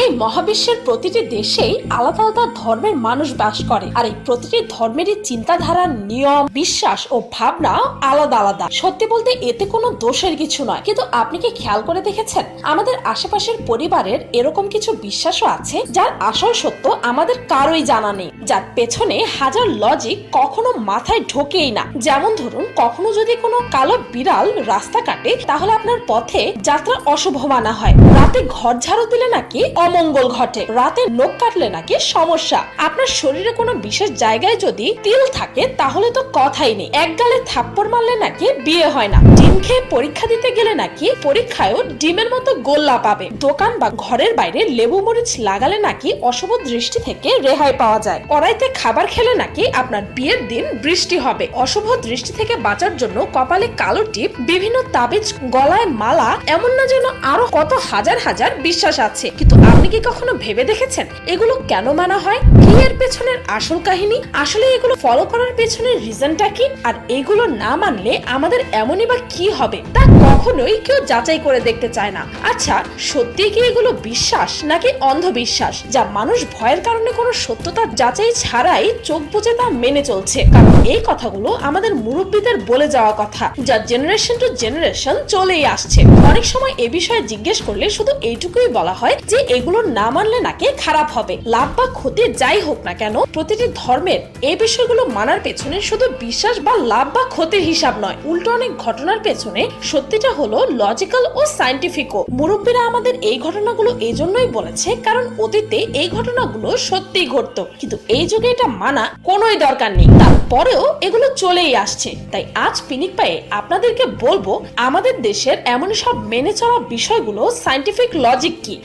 এই মহাবিশ্বের প্রতিটি দেশেই আলাদা আলাদা ধর্মের মানুষ বাস করে। আর এই প্রতিটি ধর্মেরই চিন্তাধারা, নিয়ম, বিশ্বাস ও ভাবনা আলাদা আলাদা। সত্যি বলতে এতে কোনো দোষের কিছু নয়। কিন্তু আপনি কি খেয়াল করে দেখেছেন? আমাদের আশেপাশের পরিবারের এরকম কিছু বিশ্বাসও আছে, যার আসল সত্য আমাদের কারোই জানা নেই। যার পেছনে হাজার লজিক কখনো মাথায় ঢোকেই না। যেমন ধরুন, কখনো যদি কোনো কালো বিড়াল রাস্তা কাটে, তাহলে আপনার পথে যাত্রা অশুভ মানা হয়। রাতে ঘর ঝাড়ু দিলে নাকি অমঙ্গল ঘটে। রাতে নখ কাটলে নাকি সমস্যা। আপনার শরীরে কোনো বিশেষ জায়গায় যদি তিল থাকে, তাহলে তো কথাই নেই। এক গালে থাপ্পড় মারলে নাকি বিয়ে হয় না। ডিম খেয়ে পরীক্ষা দিতে গেলে নাকি পরীক্ষায়ও ডিমের মতো গোল্লা পাবে। দোকান বা ঘরের বাইরে লেবু মরিচ লাগালে নাকি অশুভ দৃষ্টি থেকে রেহাই পাওয়া যায়। কড়াইতে খাবার খেলে নাকি আপনার বিয়ের দিন বৃষ্টি হবে। অশুভ দৃষ্টি থেকে বাঁচার জন্য কপালে কালো টিপ, বিভিন্ন তাবিজ, গলায় মালা, এমন না যেন আরও কত হাজার হাজার বিশ্বাস আছে। কিন্তু আপনি কি কখনো ভেবে দেখেছেন এগুলো কেন মানা হয়? কি এর পেছনের আসল কাহিনী? আসলে এগুলো ফলো করার পেছনের রিজনটা কি? আর এগুলো না মানলে আমাদের এমনই বা কি হবে? তা কখনোই কেউ যাচাই করে দেখতে চায় না। আচ্ছা সত্যি কি এগুলো বিশ্বাস নাকি অন্ধবিশ্বাস? যা মানুষ ভয়ের কারণে কোনো সত্যতা যাচাই ছাড়াই চোখ বুজে তা মেনে চলছে। কারণ এই কথাগুলো আমাদের মুরব্বীদের বলে যাওয়া কথা, যা জেনারেশন টু জেনারেশন চলেই আসছে। অনেক সময় এ বিষয়ে জিজ্ঞেস করলে শুধু এইটুকুই বলা হয় যে এগুলো না মানলে নাকি খারাপ হবে। লাভ বা ক্ষতি যাই হোক না কেন, প্রতিটি ধর্মের এই বিষয়গুলো মানার পেছনে শুধু বিশ্বাস বা লাভ বা ক্ষতির হিসাব নয়। উল্টো অনেক ঘটনার পেছনে সত্যিটা হলো লজিক্যাল ও সাইন্টিফিকও মুরব্বীরা আমাদের এই ঘটনাগুলো এই জন্যই বলেছে, কারণ অতীতে এই ঘটনাগুলো সত্যিই ঘটতো। কিন্তু এই যুগে এটা মানা কোনোই দরকার নেই। তারপরেও এগুলো চলেই আসছে। তাই আজ পিনিক পায়ে আপনাদেরকে বলব, আমাদের দেশের এমন সব মেনে চলা বিষয়গুলো সাইন্টিফিক লজিক কি?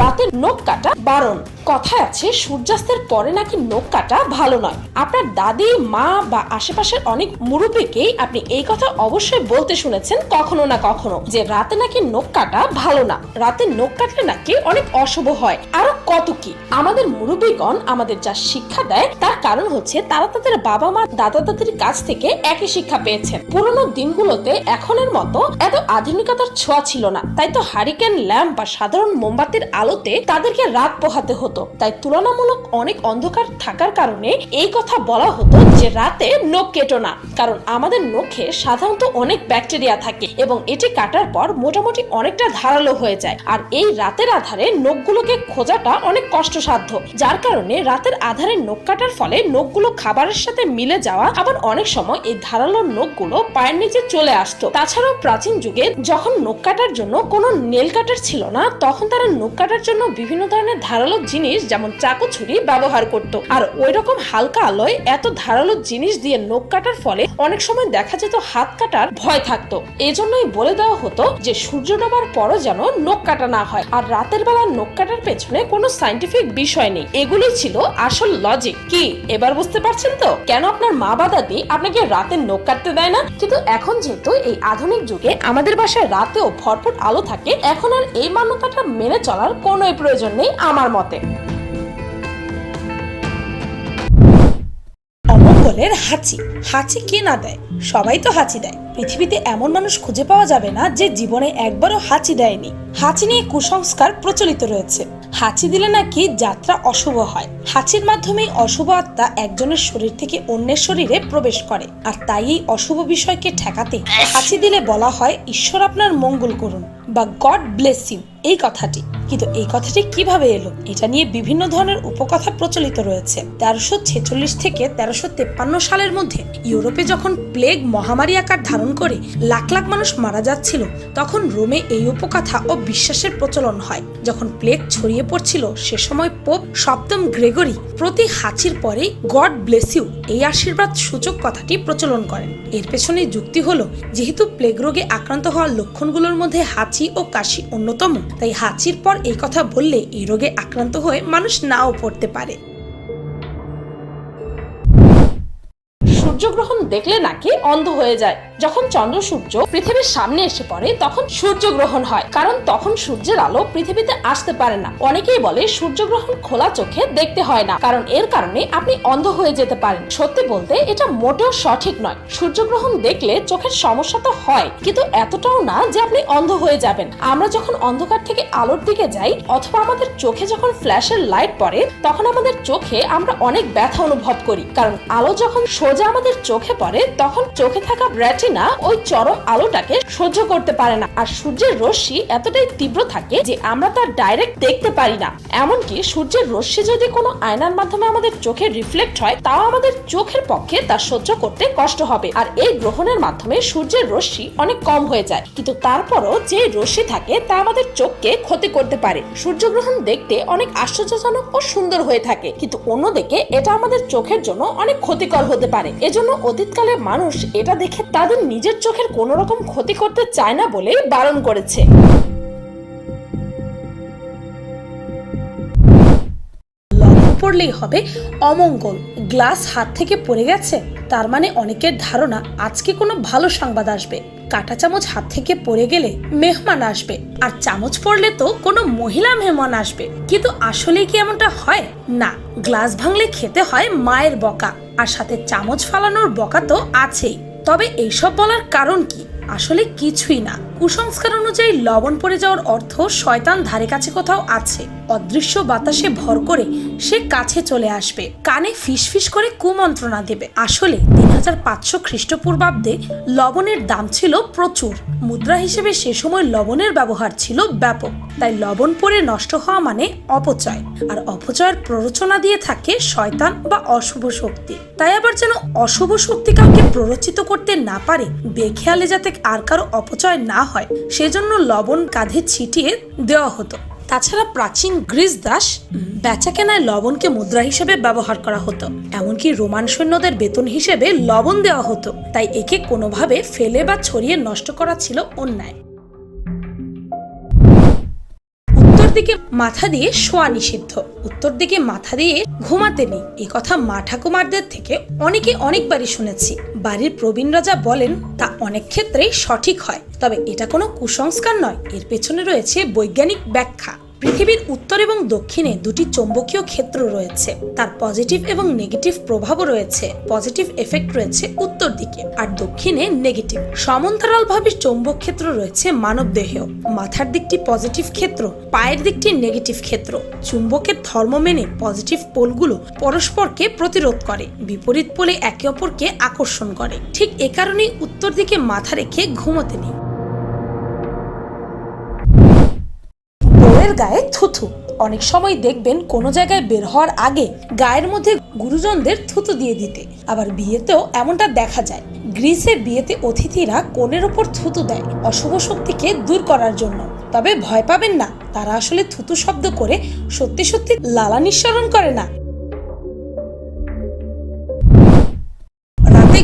রাতে নখ কাটা বারণ। কথায় আছে, সূর্যাস্তের পরে নাকি নখ কাটা ভালো নয়। আপনার দাদি, মা বা আশেপাশের অনেক মুরব্বীকেই আপনি এই কথা অবশ্যই বলতে শুনেছেন কখনো না কখনো, যে রাতে নাকি নখ কাটা ভালো না। রাতে নখ কাটলে নাকি অনেক অশুভ হয়। আরও কত কি? আমাদের মুরব্বীগণ আমাদের যা শিক্ষা দেয়, তার কারণ হচ্ছে তারা তাদের বাবা মা, দাদা দাদির কাছ থেকে একই শিক্ষা পেয়েছেন। পুরোনো দিনগুলোতে এখনের মতো এত আধুনিকতার ছোঁয়া ছিল না। তাই তো হারিকেন ল্যাম্প বা সাধারণ মোমবাতির আলোতে তাদেরকে রাত পোহাতে হতো। তাই তুলনামূলক অনেক অন্ধকার থাকার কারণে এই কথা বলা হতো যে রাতে নখ কেটো না। কারণ আমাদের নখে সাধারণত অনেক ব্যাকটেরিয়া থাকে এবং এটি কাটার পর মোটামুটি অনেকটা ধারালো হয়ে যায়। আর এই রাতের আধারে নখগুলোকে খোঁজাটা অনেক কষ্টসাধ্য। যার কারণে রাতের আধারে নখ কাটার ফলে নখগুলো খাবারের সাথে মিলে যাওয়া আবার অনেক সময় এই ধারালো নখগুলো পায়ের নিচে চলে আসতো। তাছাড়াও প্রাচীন যুগে যখন নখ কাটার জন্য কোনো নেল কাটার ছিল না, তখন তারা নখ কাটার জন্য বিভিন্ন ধরনের ধারালো জিনিস যেমন চাকু ছুরি ব্যবহার করত। আর ওই রকম হালকা আলোয় এত ধারালো জিনিস দিয়ে নখ কাটার ফলে অনেক সময় দেখা যেত হাত কাটার ভয় থাকতো। এজন্যই বলে দেওয়া হতো যে সূর্য ডোবার পরও যেন নখ কাটা না হয়। আর রাতের বেলা নখ কাটার পেছনে কোনো সাইন্টিফিক বিষয় নেই। এগুলি ছিল আসল লজিক কি, এবার বুঝতে পারছেন তো? কেন আপনার মা বা দাদি আপনাকে রাতে নখ কাটতে দেয় না? কিন্তু এখন যেহেতু এই আধুনিক যুগে আমাদের বাসায় রাতেও ভরপুর আলো থাকে, এখন আর এই মান্যতাটা মেনে চলার কোনোই প্রয়োজন নেই আমার মতে। অমঙ্গলের হাঁচি। হাঁচি কে না দেয়? সবাই তো হাঁচি দেয়। পৃথিবীতে এমন মানুষ খুঁজে পাওয়া যাবে না যে জীবনে একবারও হাঁচি দেয়নি। হাঁচি নিয়ে কুসংস্কার প্রচলিত রয়েছে। হাঁচি দিলে নাকি যাত্রা অশুভ হয়। হাঁচির মাধ্যমে অশুভ আত্মা একজনের শরীর থেকে অন্যের শরীরে প্রবেশ করে, আর তাই এই অশুভ বিষয়কে ঠেকাতে হাঁচি দিলে বলা হয়, ঈশ্বর আপনার মঙ্গল করুন বা গড ব্লেস ইউ এই কথাটি। কিন্তু এই কথাটি কীভাবে এলো? এটা নিয়ে বিভিন্ন ধরনের উপকথা প্রচলিত রয়েছে। তেরোশো ছেচল্লিশ থেকে তেরোশো তেপ্পান্ন সালের মধ্যে ইউরোপে যখন প্লেগ মহামারী আকার ধারণ করে লাখ লাখ মানুষ মারা যাচ্ছিল, তখন রোমে এই উপকথা ও বিশ্বাসের প্রচলন হয়। যখন প্লেগ ছড়িয়ে পড়ছিল, সে সময় পোপ সপ্তম গ্রেগরি প্রতি হাঁচির পরে গড ব্লেস ইউ এই আশীর্বাদ সূচক কথাটি প্রচলন করেন। এর পেছনে যুক্তি হলো, যেহেতু প্লেগ রোগে আক্রান্ত হওয়ার লক্ষণগুলোর মধ্যে হাঁচি ও কাশি অন্যতম তাই হাঁচির পর এই কথা বললে এই রোগে আক্রান্ত হয়ে মানুষ নাও পড়তে পারে। সূর্যগ্রহণ দেখলে নাকি অন্ধ হয়ে যায়। যখন চন্দ্র সূর্য পৃথিবীর সামনে এসে পড়ে, তখন সূর্যগ্রহণ হয়। কারণ তখন সূর্যের আলো পৃথিবীতে আসতে পারে না। অনেকেই বলে সূর্যগ্রহণ খোলা চোখে দেখতে হয় না। কারণ এর কারণে আপনি অন্ধ হয়ে যেতে পারেন। সত্যি বলতে, এটা মোটেও সঠিক নয়। সূর্যগ্রহণ দেখলে চোখের সমস্যা তো হয়, কিন্তু এতটাও না যে আপনি অন্ধ হয়ে যাবেন। আমরা যখন অন্ধকার থেকে আলোর দিকে যাই, অথবা আমাদের চোখে যখন ফ্ল্যাশের লাইট পড়ে, তখন আমাদের চোখে আমরা অনেক ব্যথা অনুভব করি। কারণ আলো যখন সোজা আমাদের চোখে পড়ে, তখন চোখে থাকা রেটিনা ওই চরম আলোটাকে সহ্য করতে পারে না। আর সূর্যের রশ্মি এতটাই তীব্র থাকে যে আমরা তার ডাইরেক্ট দেখতে পারি না। এমনকি সূর্যের রশ্মি যদি কোনো আয়নার মাধ্যমে আমাদের চোখে রিফ্লেক্ট হয়, তাও আমাদের চোখের পক্ষে তা সহ্য করতে কষ্ট হবে। আর এই গ্রহণের মাধ্যমে সূর্যের রশ্মি অনেক কম হয়ে যায়। কিন্তু তারপরও যে রশ্মি থাকে, তা আমাদের চোখকে ক্ষতি করতে পারে। সূর্যগ্রহণ দেখতে অনেক আশ্চর্যজনক ও সুন্দর হয়ে থাকে। কিন্তু অন্যদিকে এটা আমাদের চোখের জন্য অনেক ক্ষতিকর হতে পারে। এজন্য অতীতকালে মানুষ এটা দেখে তাদের নিজের চোখের কোনো রকম ক্ষতি করতে চায় না বলে বারণ করেছে। পড়লেই হবে অমঙ্গল। গ্লাস হাত থেকে পড়ে গেছে, তার মানে অনেকের ধারণা আজকে কোনো ভালো সংবাদ আসবে। কাঁটা চামচ হাত থেকে পড়ে গেলে মেহমান আসবে, আর চামচ পড়লে তো কোনো মহিলা মেহমান আসবে। কিন্তু আসলে কি এমনটা হয়? না, গ্লাস ভাঙলে খেতে হয় মায়ের বকা, আর সাথে চামচ ফালানোর বকা তো আছেই। তবে এইসব বলার কারণ কি? আসলে কিছুই না। কুসংস্কার অনুযায়ী লবণ পড়ে যাওয়ার অর্থ শয়তান ধারে কাছে কোথাও আছে। অদৃশ্য বাতাসে ভর করে সে কাছে চলে আসবে। কানে ফিস ফিস করে কুমন্ত্রণা দেবে। আসলে তিন হাজার পাঁচশো খ্রিস্টপূর্বাব্দে লবণের দাম ছিল প্রচুর। মুদ্রা হিসেবে সে সময় লবণের ব্যবহার ছিল ব্যাপক। তাই লবণ পরে নষ্ট হওয়া মানে অপচয়। আর অপচয়ের প্ররোচনা দিয়ে থাকে শয়তান বা অশুভ শক্তি। তাই আবার যেন অশুভ শক্তি কাউকে প্ররোচিত করতে না পারে, বেখেয়ালে যাতে আর কারও অপচয় না হয়, সেজন্য লবণ কাঁধে ছিটিয়ে দেওয়া হতো। তাছাড়া প্রাচীন গ্রিস দাস বেচা কেনায় লবণকে মুদ্রা হিসেবে ব্যবহার করা হতো, এমনকি রোমান সৈন্যদের বেতন হিসেবে লবণ দেওয়া হতো, তাই একে কোনোভাবে ফেলে বা ছড়িয়ে নষ্ট করা ছিল অন্যায়। দিকে মাথা দিয়ে শোয়া নিষিদ্ধ। উত্তর দিকে মাথা দিয়ে ঘুমাতে নেই। এ কথা মা ঠাকুমারদের থেকে অনেকে অনেকবারই শুনেছি। বাড়ির প্রবীণ রাজা বলেন, তা অনেক ক্ষেত্রেই সঠিক হয়। তবে এটা কোনো কুসংস্কার নয়। এর পেছনে রয়েছে বৈজ্ঞানিক ব্যাখ্যা। পৃথিবীর উত্তর এবং দক্ষিণে দুটি চৌম্বকীয় ক্ষেত্র রয়েছে। তার পজিটিভ এবং নেগেটিভ প্রভাবও রয়েছে। পজিটিভ এফেক্ট রয়েছে উত্তর দিকে আর দক্ষিণে নেগেটিভ সমান্তরালভাবে চৌম্বক ক্ষেত্র রয়েছে মানব দেহেও মাথার দিকটি পজিটিভ ক্ষেত্র, পায়ের দিকটি নেগেটিভ ক্ষেত্র। চুম্বকের ধর্ম মেনে পজিটিভ পোলগুলো পরস্পরকে প্রতিরোধ করে, বিপরীত পোলে একে অপরকে আকর্ষণ করে। ঠিক এ কারণেই উত্তর দিকে মাথা রেখে ঘুমোতে নেই গায়ে থুথু। অনেক সময় দেখবেন কোনো জায়গায় বের হওয়ার আগে গায়ের মধ্যে গুরুজনদের থুতু দিয়ে দিতে। আবার বিয়েতেও এমনটা দেখা যায়। গ্রিসে বিয়েতে অতিথিরা কোণের ওপর থুতু দেয় অশুভ শক্তিকে দূর করার জন্য। তবে ভয় পাবেন না, তারা আসলে থুতু শব্দ করে সত্যি সত্যি লালা নিঃসরণ করে না।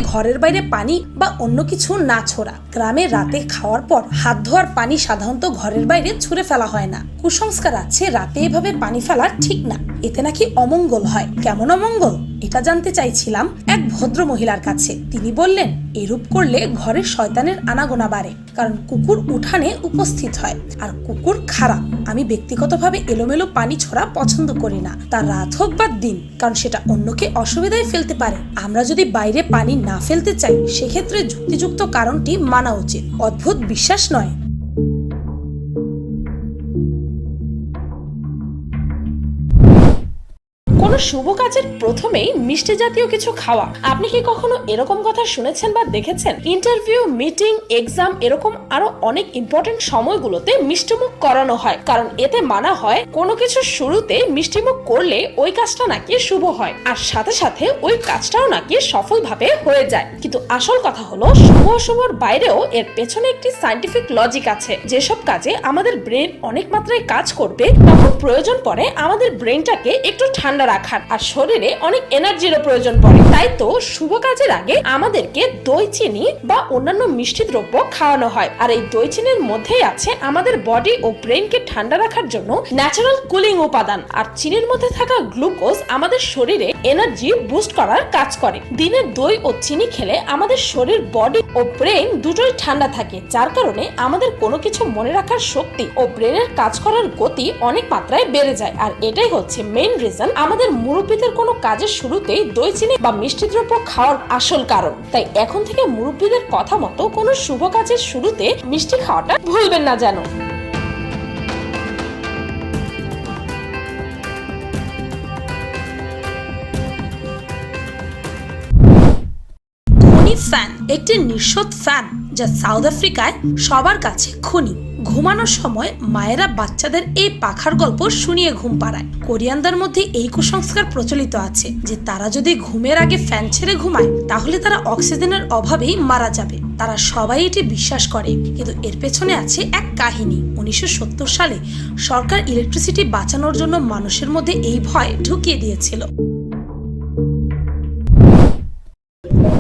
ঘরের বাইরে পানি বা অন্য কিছু না ছোড়া। গ্রামে রাতে খাওয়ার পর হাত ধোয়ার পানি সাধারণত ঘরের বাইরে ছুঁড়ে ফেলা হয় না। কুসংস্কার আছে, রাতে এভাবে পানি ফেলা ঠিক না। এতে নাকি অমঙ্গল হয়। কেমন অমঙ্গল? এটা জানতে চাইছিলাম, এক ভদ্র মহিলার কাছে। তিনি বললেন, এরূপ করলে ঘরে শয়তানের আনাগোনা বাড়ে, কারণ কুকুর উঠানে উপস্থিত হয়, আর কুকুর খারাপ। আমি ব্যক্তিগতভাবে এলোমেলো পানি ছড়া পছন্দ করি না। তার রাত হোক বা দিন, কারণ সেটা অন্যকে অসুবিধায় ফেলতে পারে। আমরা যদি বাইরে পানি না ফেলতে চাই, সেক্ষেত্রে যুক্তিযুক্ত কারণটি মানা উচিত। অদ্ভুত বিশ্বাস নয়। কোনো শুভ কাজের প্রথমেই মিষ্টি জাতীয় কিছু খাওয়া। আপনি কি কখনো এরকম কথা শুনেছেন বা দেখেছেন? ইন্টারভিউ, মিটিং, এক্সাম এরকম আরও অনেক ইম্পর্টেন্ট সময়গুলোতে মিষ্টিমুখ করানো হয়। কারণ এতে মানা হয়, কোনো কিছু শুরুতে মিষ্টিমুখ করলে ওই কাজটা নাকি শুভ হয়। আর সাথে সাথে ওই কাজটাও নাকি সফলভাবে হয়ে যায়। কিন্তু আসল কথা হলো, শুভ অশুভর বাইরেও এর পেছনে একটি সাইন্টিফিক লজিক আছে। যেসব কাজে আমাদের ব্রেন অনেক মাত্রায় কাজ করবে, তখন প্রয়োজন পড়ে আমাদের ব্রেনটাকে একটু ঠান্ডা রাখার আর শরীরে অনেক এনার্জিরও প্রয়োজন পড়ে। তাই তো শুভ কাজের আগে আমাদেরকে দই চিনি বা অন্যান্য মিষ্টি দ্রব্য খাওয়ানো হয়। আর এই দই চিনির মধ্যেই আছে আমাদের বডি ও ব্রেনকে ঠান্ডা রাখার জন্য ন্যাচারাল কুলিং উপাদান। আর চিনির মধ্যে থাকা গ্লুকোজ আমাদের শরীরে এনার্জি বুস্ট করার কাজ করে। দিনে দই ও চিনি খেলে আমাদের শরীর, বডি ও ব্রেন দুটোই ঠান্ডা থাকে, যার কারণে আমাদের কোনো কিছু মনে রাখার শক্তি ও ব্রেনের কাজ করার গতি অনেক মাত্রায় বেড়ে যায়। আর এটাই হচ্ছে মেইন রিজন আমাদের মুরব্বীদের কোনো কাজের শুরুতেই দই চিনি বা মিষ্টি দ্রব্য খাওয়ার আসল কারণ। তাই এখন থেকে মুরব্বীদের কথা মতো কোনো শুভ কাজের শুরুতে মিষ্টি খাওয়াটা ভুলবেন না যেন। ফ্যান একটি নিঃশোধ ফ্যান যা সাউথ আফ্রিকায় সবার কাছে খনি। ঘুমানোর সময় মায়েরা বাচ্চাদের এই পাখার গল্প শুনিয়ে ঘুম পাড়ায়। কোরিয়ানদের মধ্যে এই কুসংস্কার প্রচলিত আছে যে তারা যদি ঘুমের আগে ফ্যান ছেড়ে ঘুমায়, তাহলে তারা অক্সিজেনের অভাবেই মারা যাবে। তারা সবাই এটি বিশ্বাস করে। কিন্তু এর পেছনে আছে এক কাহিনী। উনিশশো সত্তর সালে সরকার ইলেকট্রিসিটি বাঁচানোর জন্য মানুষের মধ্যে এই ভয় ঢুকিয়ে দিয়েছিল।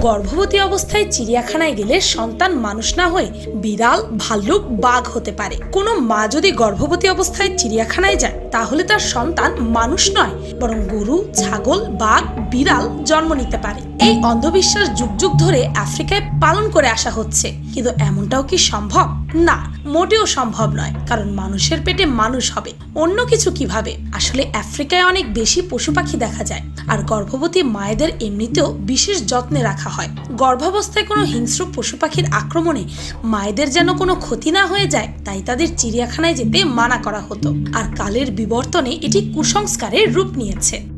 গর্ভবতী অবস্থায় চিড়িয়াখানায় গেলে সন্তান মানুষ না হয়ে বিড়াল, ভাল্লুক, বাঘ হতে পারে। কোনো মা যদি গর্ভবতী অবস্থায় চিড়িয়াখানায় যায়, তাহলে তার সন্তান মানুষ নয়, বরং গরু, ছাগল, বাঘ, বিড়াল জন্ম নিতে পারে। এই অন্ধবিশ্বাস যুগ যুগ ধরে আফ্রিকায় পালন করে আসা হচ্ছে। কিন্তু এমনটাও কি সম্ভব? না, মোটেও সম্ভব নয়, কারণ মানুষের পেটে মানুষ হবে। অন্য কিছু কীভাবে? আসলে আফ্রিকায় অনেক বেশি পশু পাখি দেখা যায়, আর গর্ভবতী মায়েদের এমনিতেও বিশেষ যত্নে রাখা হয়। গর্ভাবস্থায় কোনো হিংস্র পশু পাখির আক্রমণে মায়েদের যেন কোনো ক্ষতি না হয়ে যায়, তাই তাদের চিড়িয়াখানায় যেতে মানা করা হতো। আর কালের বিবর্তনে এটি কুসংস্কারের রূপ নিয়েছে।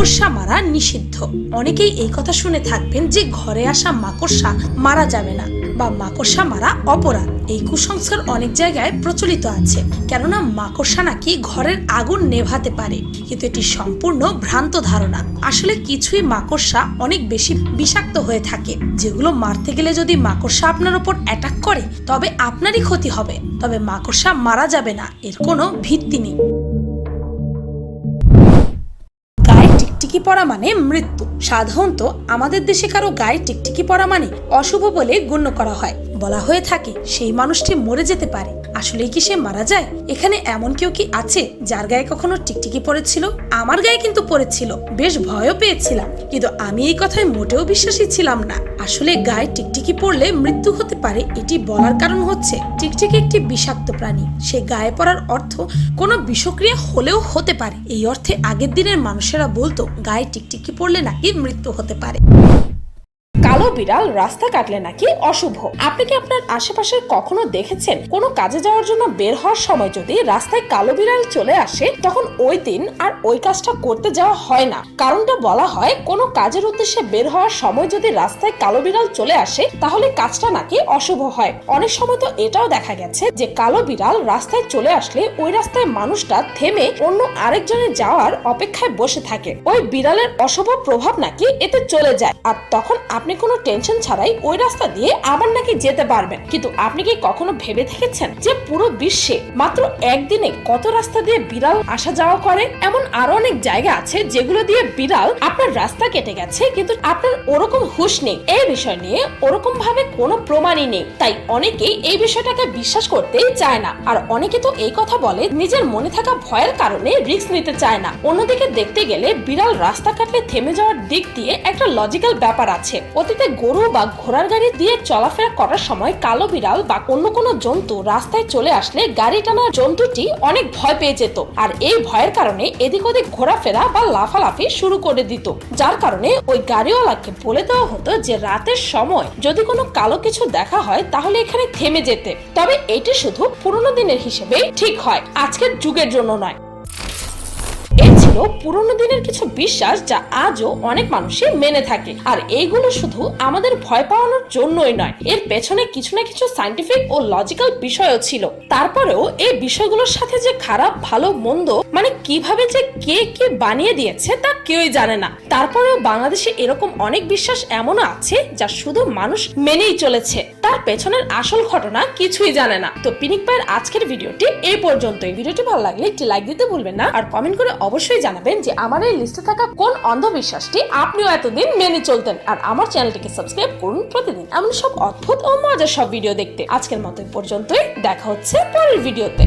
মাকড়সা মারা নিষিদ্ধ। অনেকেই এই কথা শুনে থাকবেন যে ঘরে আসা মাকড়সা মারা যাবে না বা মাকড়সা মারা অপরাধ। এই কুসংস্কার অনেক জায়গায় প্রচলিত আছে। কেননা মাকড়সা নাকি ঘরের আগুন নেভাতে পারে। কিন্তু এটি সম্পূর্ণ ভ্রান্ত ধারণা। আসলে কিছুই মাকড়সা অনেক বেশি বিষাক্ত হয়ে থাকে। যেগুলো মারতে গেলে যদি মাকড়সা আপনার ওপর অ্যাটাক করে, তবে আপনারই ক্ষতি হবে। তবে মাকড়সা মারা যাবে না, এর কোনো ভিত্তি নেই। টিকটিকি পরা মানে মৃত্যু। সাধারণত আমাদের দেশে কারও গায়ে টিকটিকি পরা মানে অশুভ বলে গণ্য করা হয়। বলা হয়ে থাকে, সেই মানুষটি মরে যেতে পারে। আসলে কি সে মারা যায়? এখানে এমন কেউ কি আছে যার গায়ে কখনো টিকটিকি পড়েছিল? আমার গায়ে কিন্তু পড়েছিল। বেশ ভয়ও পেয়েছিলাম। কিন্তু আমি এই কথায় মোটেও বিশ্বাসী ছিলাম না। আসলে গায়ে টিকটিকি পড়লে মৃত্যু হতে পারে, এটি বলার কারণ হচ্ছে টিকটিকি একটি বিষাক্ত প্রাণী। সে গায়ে পড়ার অর্থ কোনো বিষক্রিয়া হলেও হতে পারে। এই অর্থে আগের দিনের মানুষেরা বলতো, গায়ে টিকটিকি পড়লে নাকি মৃত্যু হতে পারে। কালো বিড়াল রাস্তা কাটলে নাকি অশুভ? আপনি কি আপনার আশেপাশে কখনো দেখেছেন কোনো কাজে যাওয়ার জন্য বের হওয়ার সময় যদি রাস্তায় কালো বিড়াল চলে আসে, তখন ওই দিন আর ওই কাজটা করতে যাওয়া হয় না। কারণটা বলা হয়, কোনো কাজের উদ্দেশ্যে বের হওয়ার সময় যদি রাস্তায় কালো বিড়াল চলে আসে, তাহলে কাজটা নাকি অশুভ হয়। অনেক সময় তো এটাও দেখা গেছে যে কালো বিড়াল রাস্তায় চলে আসলে ওই রাস্তায় মানুষটা থেমে অন্য আরেকজনের যাওয়ার অপেক্ষায় বসে থাকে। ওই বিড়ালের অশুভ প্রভাব নাকি এতে চলে যায়। আর তখন আপনি কোনো টেনশন ছাড়াই ওই রাস্তা দিয়ে আবার নাকি যেতে পারবেন। কিন্তু আপনি কি কখনো ভেবে দেখেছেন যে পুরো বিশ্বে মাত্র একদিনে কত রাস্তা দিয়ে বিড়াল আসা যাওয়া করে? এমন আরও অনেক জায়গা আছে যেগুলো দিয়ে বিড়াল আপনার রাস্তা কেটে গেছে, কিন্তু আপনার ওরকম হুশ নেই। এই বিষয় নিয়ে ওরকম ভাবে কোনো প্রমাণই নেই। তাই অনেকেই এই বিষয়টাকে বিশ্বাস করতেই চায় না। আর অনেকে তো এই কথা বলে, নিজের মনে থাকা ভয়ের কারণে রিস্ক নিতে চায় না। অন্যদিকে দেখতে গেলে বিড়াল রাস্তা কাটলে থেমে যাওয়ার দিক দিয়ে একটা লজিক্যাল ব্যাপার আছে। অতীতে গরু বা ঘোড়ার গাড়ি দিয়ে চলাফেরা করার সময় কালো বিড়াল বা অন্য কোনো জন্তু রাস্তায় চলে আসলে গাড়ি টানার জন্তুটি অনেক ভয় পেয়ে যেত। আর এই ভয়ের কারণে এদিক ওদিক ঘোরাফেরা বা লাফালাফি শুরু করে দিত। যার কারণে ওই গাড়িওয়ালাকে বলে দেওয়া হতো যে রাতের সময় যদি কোনো কালো কিছু দেখা হয় তাহলে এখানে থেমে যেতে। তবে এটি শুধু পুরনো দিনের হিসেবে ঠিক হয়। আজকের যুগের জন্য নয়। ছিল পুরনো দিনের কিছু বিশ্বাস যা আজও অনেক মানুষই মেনে থাকে। আর এইগুলো শুধু আমাদের ভয় পাওয়ানোর জন্যই নয়, এর পেছনে কিছু না কিছু সাইন্টিফিক ও লজিক্যাল বিষয়ও ছিল। তারপরেও এই বিষয়গুলোর সাথে যে খারাপ, ভালো, মন্দ মানে কীভাবে যে কে কে বানিয়ে দিয়েছে তা কেউই জানে না। তারপরেও বাংলাদেশে এরকম অনেক বিশ্বাস এমনও আছে যা শুধু মানুষ মেনেই চলেছে। তার পেছনের আসল ঘটনা কিছুই জানে না। তো পিনিক পায়ের আজকের ভিডিওটি এই পর্যন্তই। ভিডিওটি ভালো লাগলে একটি লাইক দিতে ভুলবেন না আর কমেন্ট করে অবশ্যই জানাবেন যে আমার এই লিস্টে থাকা কোন অন্ধবিশ্বাসটি আপনিও এতদিন মেনে চলতেন আর আমার চ্যানেলটিকে সাবস্ক্রাইব করুন প্রতিদিন এমন সব অদ্ভুত ও মজার সব ভিডিও দেখতে। আজকের মতো পর্যন্তই। দেখা হচ্ছে পরের ভিডিওতে।